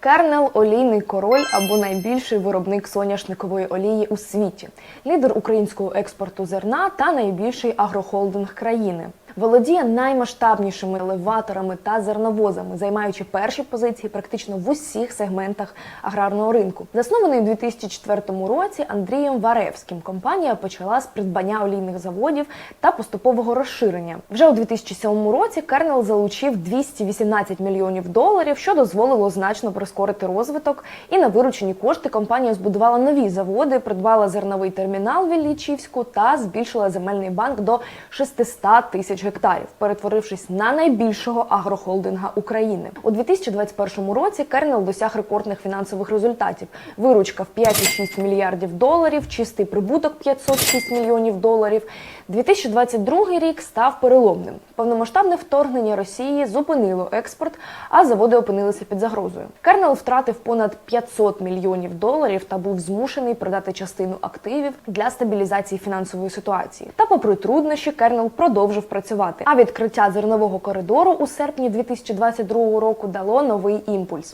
Кернел олійний король або найбільший виробник соняшникової олії у світі, лідер українського експорту зерна та найбільший агрохолдинг країни. Володіє наймасштабнішими елеваторами та зерновозами, займаючи перші позиції практично в усіх сегментах аграрного ринку. Заснований у 2004 році Андрієм Варевським, компанія почала з придбання олійних заводів та поступового розширення. Вже у 2007 році Кернел залучив 218 мільйонів доларів, що дозволило значно прискорити розвиток. І на виручені кошти компанія збудувала нові заводи, придбала зерновий термінал в Іллічівську та збільшила земельний банк до 600 тисяч гектарів, перетворившись на найбільшого агрохолдинга України. У 2021 році Кернел досяг рекордних фінансових результатів: виручка в 5,6 мільярдів доларів, чистий прибуток 506 мільйонів доларів. 2022 рік став переломним. Повномасштабне вторгнення Росії зупинило експорт, а заводи опинилися під загрозою. Кернел втратив понад 500 мільйонів доларів та був змушений продати частину активів для стабілізації фінансової ситуації. Та, попри труднощі, Кернел продовжив працювати. А відкриття зернового коридору у серпні 2022 року дало новий імпульс.